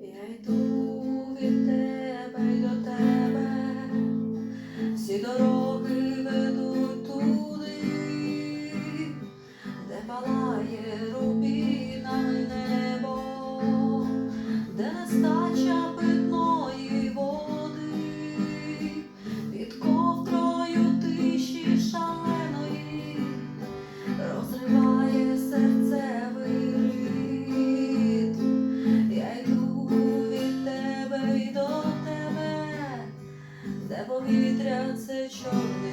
E aí tu повітря це чорний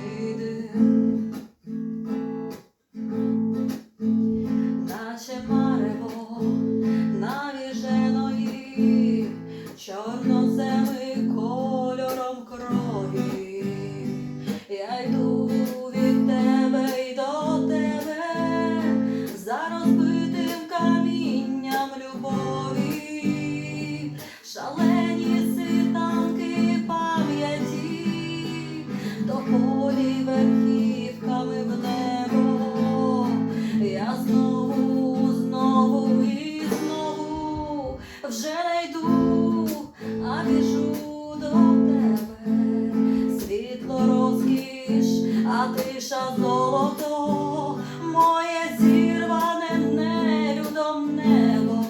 золото, моє зірване нелюдом небо,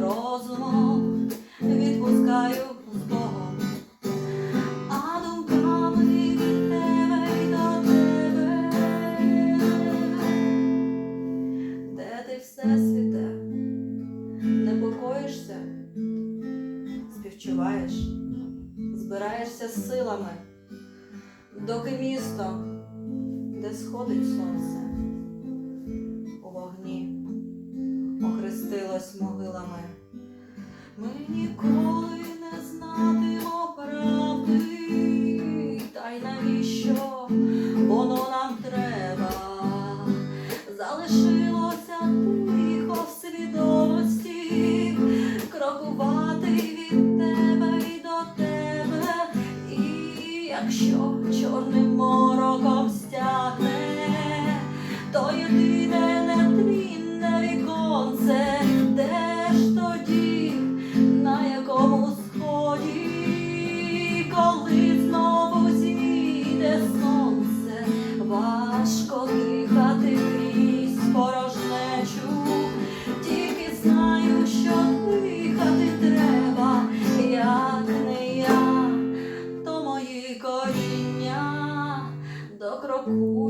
розумом відпускаю з Богом, а думками від тебе й до тебе, де ти всесвіте, непокоїшся, співчуваєш? Збираєшся з силами, доки місто, де сходить сонце, у вогні охрестилось могилами. Ми ніколи не знатимо правди, та й навіщо воно нам треба? Залишилося тихо в свідомості, крокувати від тебе і до тебе, і якщо do crocu.